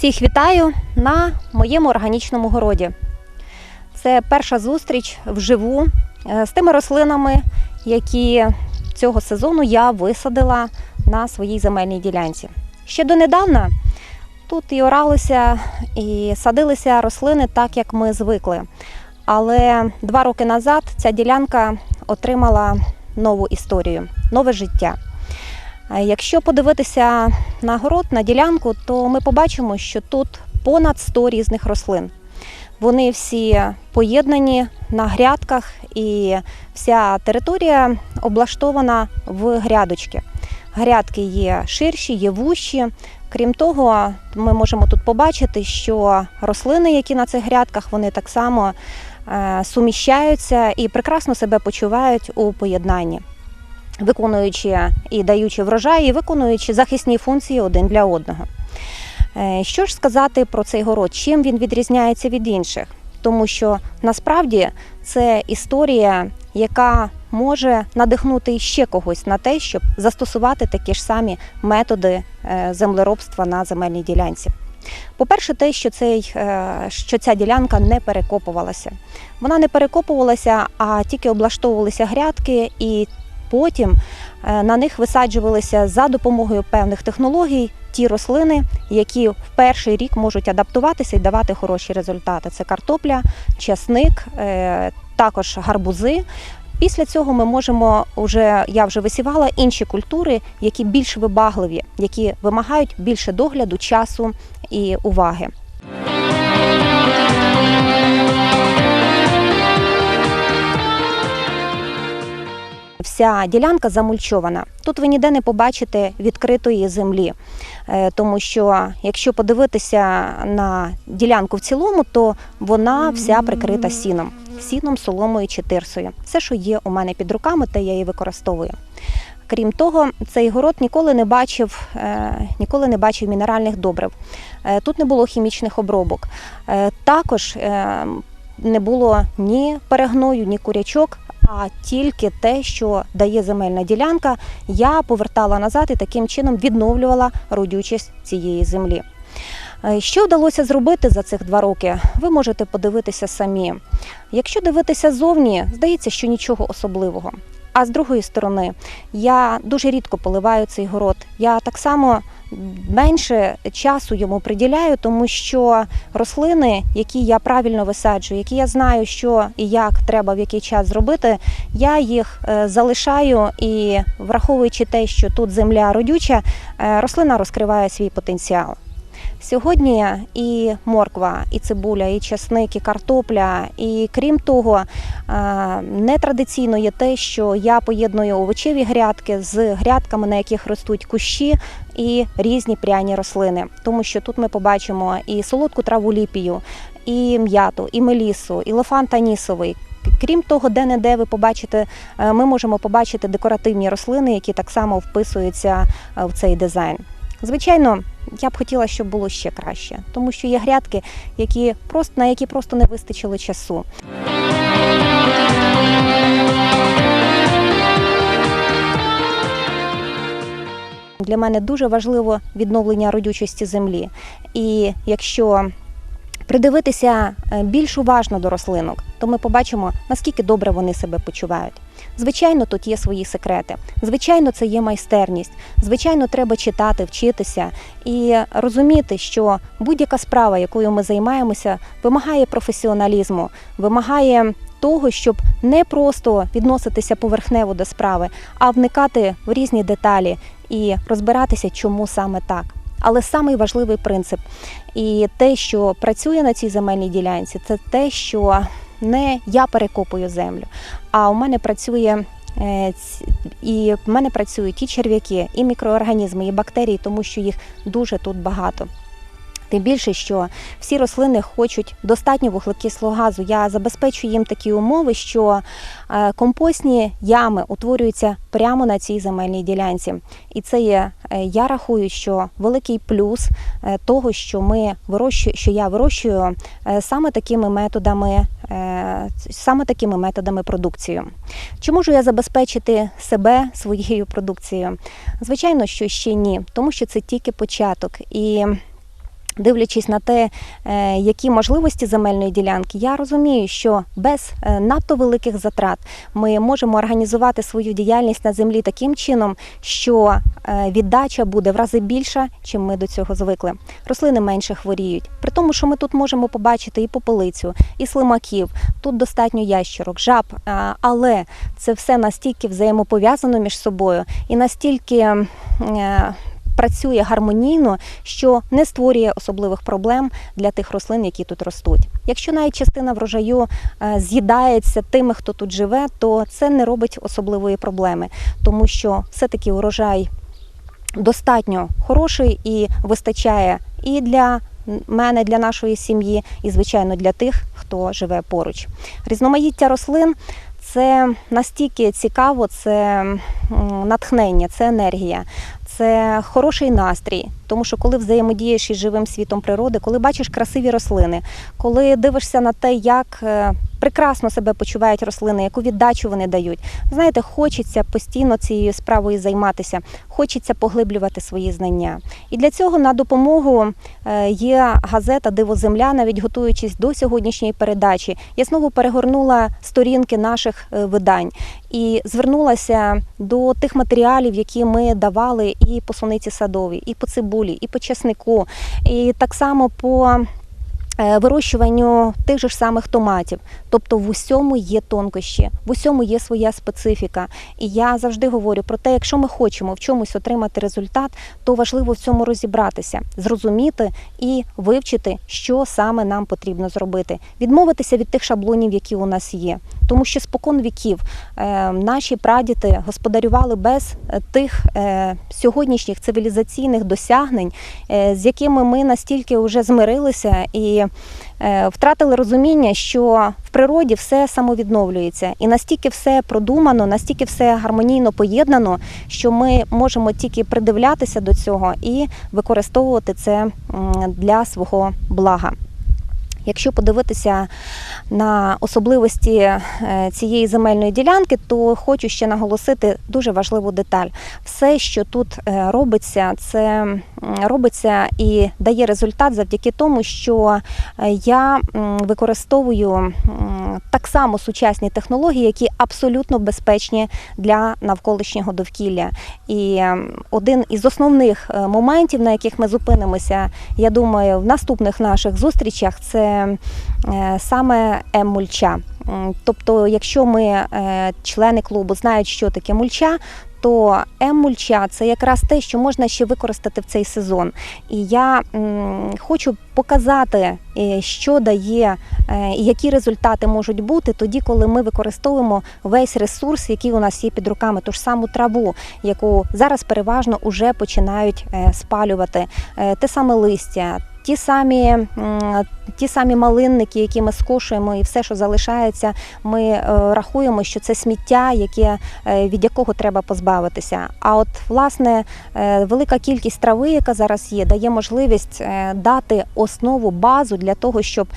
Всіх вітаю на моєму органічному городі. Це перша зустріч вживу е, з тими рослинами, які цього сезону я висадила на своїй земельній ділянці. Ще донедавна тут і оралися, і садилися рослини так, як ми звикли. Але два роки назад ця ділянка отримала нову історію, нове життя. Якщо подивитися на город, на ділянку, то ми побачимо, що тут понад 100 різних рослин. Вони всі поєднані на грядках, і вся територія облаштована в грядочки. Грядки є ширші, є вущі. Крім того, ми можемо тут побачити, що рослини, які на цих грядках, вони так само е, суміщаються і прекрасно себе почувають у поєднанні виконуючи і даючи врожай, і виконуючи захисні функції один для одного. Е, Що ж сказати про цей город? Чим він відрізняється від інших? Тому що насправді це історія, яка може надихнути ще когось на те, щоб застосувати такі ж самі методи е, землеробства на земельній ділянці. По-перше, те, що, цей, е, що ця ділянка не перекопувалася. Вона не перекопувалася, а тільки облаштовувалися грядки, і потім е, на них висаджувалися за допомогою певних технологій ті рослини, які в перший рік можуть адаптуватися і давати хороші результати. Це картопля, часник, е, також гарбузи. Після цього ми можемо вже я вже висівала інші культури, які більш вибагливі, які вимагають більше догляду, часу і уваги. Вся ділянка замульчована. Тут ви ніде не побачите відкритої землі, Е, тому що якщо подивитися на ділянку в цілому, то вона вся прикрита сіном, сіном, соломою чи тирсою. Все, що є у мене під руками, те я і використовую. Крім того, цей город ніколи не бачив, е, ніколи не бачив мінеральних добрив. Е, Тут не було хімічних обробок. Також не було ні перегною, ні курячок, а тільки те, що дає земельна ділянка, я повертала назад і таким чином відновлювала родючість цієї землі. Е, Що вдалося зробити за цих два роки, ви можете подивитися самі. Якщо дивитися зовні, здається, що нічого особливого. А з другої сторони, я дуже рідко поливаю цей город. Я так само менше часу йому приділяю, тому що рослини, які я правильно висаджую, які я знаю, що і як треба в який час зробити, я їх е, залишаю і враховуючи те, що тут земля родюча, е, рослина розкриває свій потенціал. Сьогодні і морква, і цибуля, і часник, і картопля. І крім того, е, нетрадиційно є те, що я поєдную овочеві грядки з грядками, на яких ростуть кущі і різні пряні рослини. Тому що тут ми побачимо і солодку траву ліпію, і м'яту, і мелісу, і лофан танісовий. Крім того, де-не-де ви побачите, е, ми можемо побачити декоративні рослини, які так само вписуються е, в цей дизайн. Звичайно, я б хотіла, щоб було ще краще, тому що є грядки, які просто на які просто не вистачило часу. Для мене дуже важливо відновлення родючості землі. І якщо придивитися е, більш уважно до рослинок, то ми побачимо, наскільки добре вони себе почувають. Звичайно, тут є свої секрети. Звичайно, це є майстерність. Звичайно, треба читати, вчитися і розуміти, що будь-яка справа, якою ми займаємося, вимагає професіоналізму, вимагає того, щоб не просто відноситися поверхнево до справи, а вникати в різні деталі і розбиратися, чому саме так. Але самий важливий принцип і те, що працює на цій земельній ділянці, це те, що не я перекопую землю, а у мене працює е, і в мене працюють і черв'яки, і мікроорганізми, і бактерії, тому що їх дуже тут багато. Тим більше, що всі рослини хочуть достатньо вуглекислого газу. Я забезпечую їм такі умови, що е, компостні ями утворюються прямо на цій земельній ділянці. І це є, е, я рахую, що великий плюс е, того, що ми вирощую, що я вирощую саме такими методами, саме такими методами продукцію. Чи можу я забезпечити себе своєю продукцією? Звичайно, що ще ні, тому що це тільки початок. І Дивлячись на те, е, які можливості земельної ділянки, я розумію, що без е, надто великих затрат ми можемо організувати свою діяльність на землі таким чином, що е, віддача буде в рази більша, чим ми до цього звикли. Рослини менше хворіють. При тому, що ми тут можемо побачити і попелицю, і слимаків, тут достатньо ящерок, жаб, але це все настільки взаємопов'язано між собою і настільки. Працює гармонійно, що не створює особливих проблем для тих рослин, які тут ростуть. Якщо навіть частина врожаю е, з'їдається тими, хто тут живе, то це не робить особливої проблеми, тому що все-таки урожай достатньо хороший і вистачає і для мене, для нашої сім'ї, і звичайно для тих, хто живе поруч. Різноманіття рослин. Це настільки цікаво, це натхнення, це енергія, це хороший настрій. Тому що коли взаємодієш із живим світом природи, коли бачиш красиві рослини, коли дивишся на те, як е, прекрасно себе почувають рослини, яку віддачу вони дають, знаєте, хочеться постійно цією справою займатися, хочеться поглиблювати свої знання. І для цього на допомогу е, є газета Диво Земля, навіть готуючись до сьогоднішньої передачі, я знову перегорнула сторінки наших е, видань і звернулася до тих матеріалів, які ми давали і по суниці садовій, і по цибулі, і по чеснику, і так само по вирощуванню тих же ж самих томатів. Тобто в усьому є тонкощі, в усьому є своя специфіка. І я завжди говорю про те, якщо ми хочемо в чомусь отримати результат, то важливо в цьому розібратися, зрозуміти і вивчити, що саме нам потрібно зробити, відмовитися від тих шаблонів, які у нас є. Тому що спокон віків е, наші прадіди господарювали без е, тих е, сьогоднішніх цивілізаційних досягнень, е, з якими ми настільки вже змирилися і е, втратили розуміння, що в природі все самовідновлюється, і настільки все продумано, настільки все гармонійно поєднано, що ми можемо тільки придивлятися до цього і використовувати це для свого блага. Якщо подивитися на особливості е, цієї земельної ділянки, то хочу ще наголосити дуже важливу деталь. Все, що тут е, робиться, це робиться і дає результат завдяки тому, що е, я використовую так само сучасні технології, які абсолютно безпечні для навколишнього довкілля. І один із основних е, моментів, на яких ми зупинимося, я думаю, в наступних наших зустрічах, це е, саме М-мульча. Тобто, якщо ми, члени клубу, знають, що таке мульча, то М-мульча це якраз те, що можна ще використати в цей сезон. І я хочу показати, е, що дає е, і які результати можуть бути тоді, коли ми використовуємо весь ресурс, який у нас є під руками, ту ж саму траву, яку зараз переважно вже починають е, спалювати, те саме листя. Ті самі, ті самі малинники, які ми скошуємо, і все, що залишається, ми е, рахуємо, що це сміття, яке, е, від якого треба позбавитися. А от власне е, велика кількість трави, яка зараз є, дає можливість дати основу, базу для того, щоб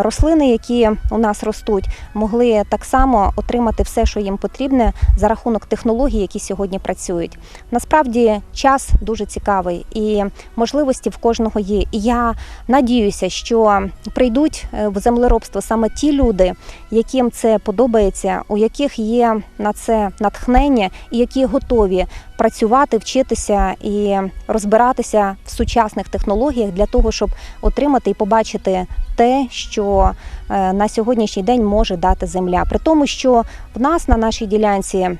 рослини, які у нас ростуть, могли так само отримати все, що їм потрібне за рахунок технологій, які сьогодні працюють. Насправді час дуже цікавий і можливості в кожного є. І я надіюся, що прийдуть е, в землеробство саме ті люди, яким це подобається, у яких є на це натхнення, і які готові працювати, вчитися і розбиратися в сучасних технологіях для того, щоб отримати і побачити те, що е, на сьогоднішній день може дати земля. При тому, що в нас на нашій ділянці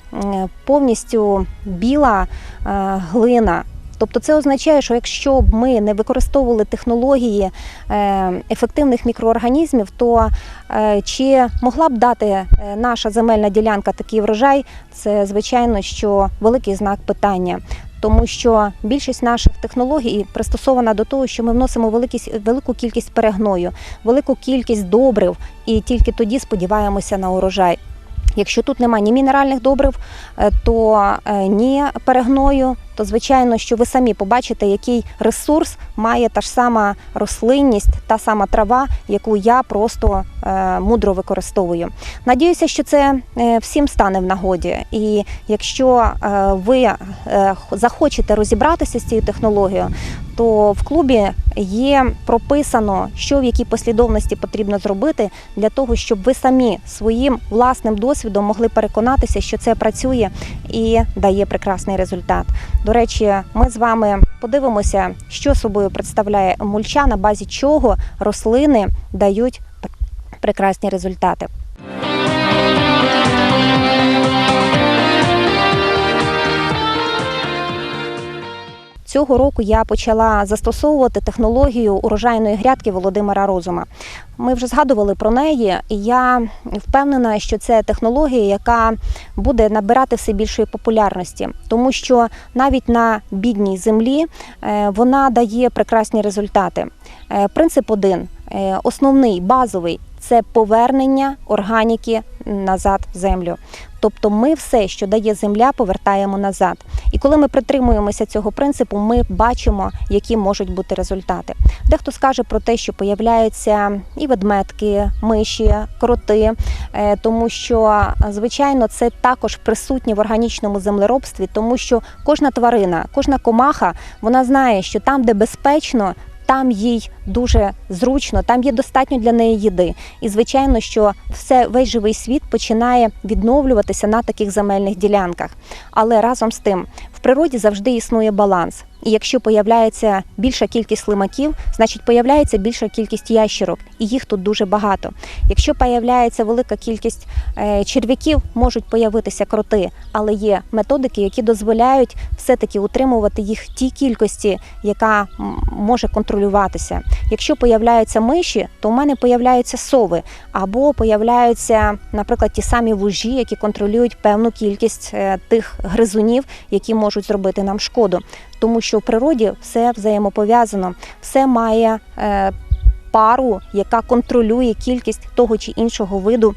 повністю біла е, глина. Тобто це означає, що якщо б ми не використовували технології е, ефективних мікроорганізмів, то е, чи могла б дати е, наша земельна ділянка такий врожай, це звичайно що великий знак питання. Тому що більшість наших технологій пристосована до того, що ми вносимо велику кількість перегною, велику кількість добрив, і тільки тоді сподіваємося на урожай. Якщо тут немає ні мінеральних добрив, то ні перегною, то звичайно, що ви самі побачите, який ресурс має та ж сама рослинність, та сама трава, яку я просто е, мудро використовую. Надіюся, що це е, всім стане в нагоді. І якщо е, ви захочете розібратися з цією технологією, то в клубі є прописано, що в якій послідовності потрібно зробити для того, щоб ви самі своїм власним досвідом могли переконатися, що це працює і дає прекрасний результат. До речі, ми з вами подивимося, що собою представляє мульча, на базі чого рослини дають прекрасні результати. Цього року я почала застосовувати технологію урожайної грядки Володимира Розума. Ми вже згадували про неї, і я впевнена, що це технологія, яка буде набирати все більшої популярності, тому що навіть на бідній землі е, вона дає прекрасні результати. Е, Принцип один е, основний базовий це повернення органіки назад в землю. Тобто ми все, що дає земля, повертаємо назад. І коли ми притримуємося цього принципу, ми бачимо, які можуть бути результати. Дехто скаже про те, що появляються і ведмедки, миші, кроти, е, тому що звичайно це також присутнє в органічному землеробстві, тому що кожна тварина, кожна комаха, вона знає, що там, де безпечно. Там їй дуже зручно, там є достатньо для неї їди. І звичайно, що все весь живий світ починає відновлюватися на таких земельних ділянках. Але разом з тим в природі завжди існує баланс. І якщо появляється більша кількість слимаків, значить появляється більша кількість ящерок, і їх тут дуже багато. Якщо появляється велика кількість е, черв'яків, можуть появитися кроти, але є методики, які дозволяють все-таки утримувати їх в тій кількості, яка може контролюватися. Якщо появляються миші, то в мене появляються сови, або появляються, наприклад, ті самі вужі, які контролюють певну кількість е, тих гризунів, які можуть зробити нам шкоду. Тому що в природі все взаємопов'язано, все має е, пару, яка контролює кількість того чи іншого виду.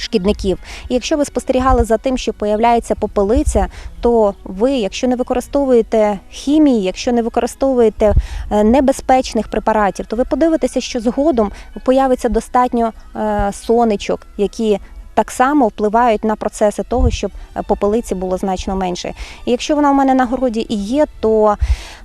Шкідників, і якщо ви спостерігали за тим, що появляється попелиця, то ви, якщо не використовуєте хімії, якщо не використовуєте е, небезпечних препаратів, то ви подивитеся, що згодом появиться достатньо е, сонечок, які так само впливають на процеси того, щоб е, попелиці було значно менше. І якщо вона в мене на городі і є, то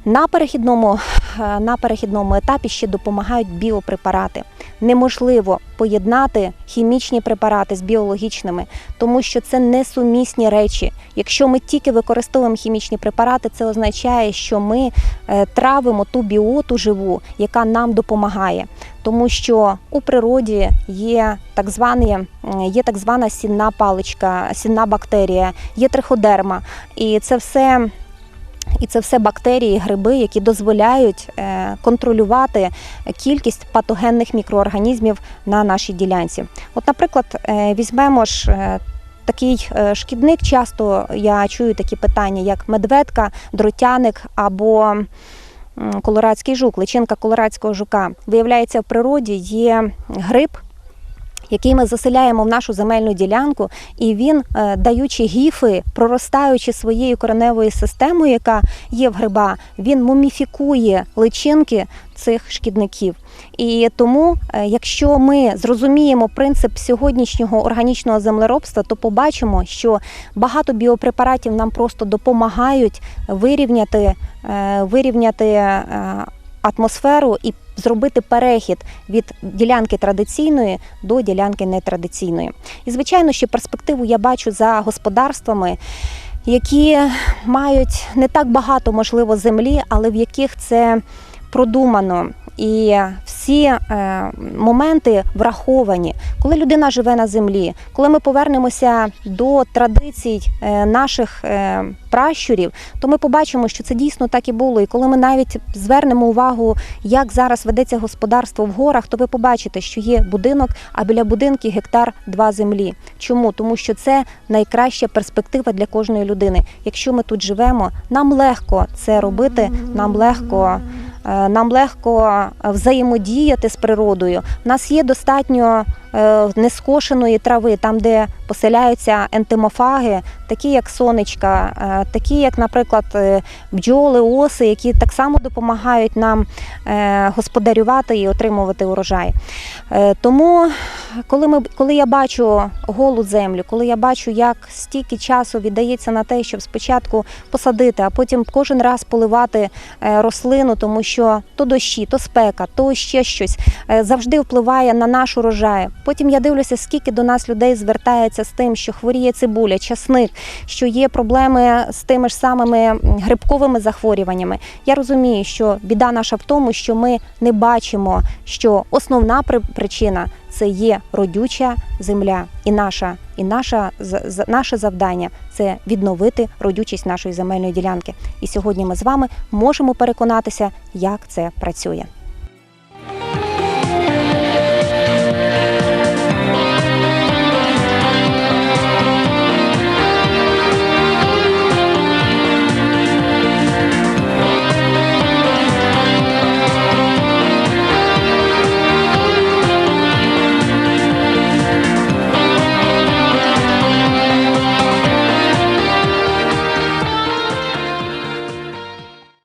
на перехідному, е, на перехідному етапі ще допомагають біопрепарати. Неможливо поєднати хімічні препарати з біологічними, тому що це несумісні речі. Якщо ми тільки використовуємо хімічні препарати, це означає, що ми е, травимо ту біоту живу, яка нам допомагає. Тому що у природі є так звані, є так звана сінна паличка, сінна бактерія, є триходерма, і це все. І це все бактерії, гриби, які дозволяють е, контролювати кількість патогенних мікроорганізмів на нашій ділянці. От, наприклад, е, візьмемо ж е, такий шкідник. Часто я чую такі питання, як медведка, дротяник або колорадський жук, личинка колорадського жука. Виявляється, в природі є гриб. Який ми заселяємо в нашу земельну ділянку, і він, е, даючи гіфи, проростаючи своєю кореневою системою, яка є в гриба, він муміфікує личинки цих шкідників. І тому, е, якщо ми зрозуміємо принцип сьогоднішнього органічного землеробства, то побачимо, що багато біопрепаратів нам просто допомагають вирівняти, е, вирівняти атмосферу і зробити перехід від ділянки традиційної до ділянки нетрадиційної. І звичайно, що перспективу я бачу за господарствами. Які мають не так багато можливо землі, але в яких це продумано, і всі е, моменти враховані, коли людина живе на землі, коли ми повернемося до традицій е, наших е, пращурів, то ми побачимо, що це дійсно так і було. І коли ми навіть звернемо увагу, як зараз ведеться господарство в горах, то ви побачите, що є будинок, а біля будинків гектар два землі. Чому? Тому що це найкраща перспектива для кожної людини. Якщо ми тут живемо, нам легко це робити, нам легко. Нам легко взаємодіяти з природою. У нас є достатньо нескошеної трави, там, де поселяються ентимофаги, такі як сонечка, е, такі як, наприклад, е, бджоли, оси, які так само допомагають нам е, господарювати і отримувати урожай. Е, Тому, коли, ми, коли я бачу голу землю, коли я бачу, як стільки часу віддається на те, щоб спочатку посадити, а потім кожен раз поливати е, рослину, тому що то дощі, то спека, то ще щось е, завжди впливає на наш урожай. Потім я дивлюся, скільки до нас людей звертається з тим, що хворіє цибуля, часник, що є проблеми з тими ж самими грибковими захворюваннями. Я розумію, що біда наша в тому, що ми не бачимо, що основна при- причина це є родюча земля, і наша, і наша наше завдання це відновити родючість нашої земельної ділянки. І сьогодні ми з вами можемо переконатися, як це працює.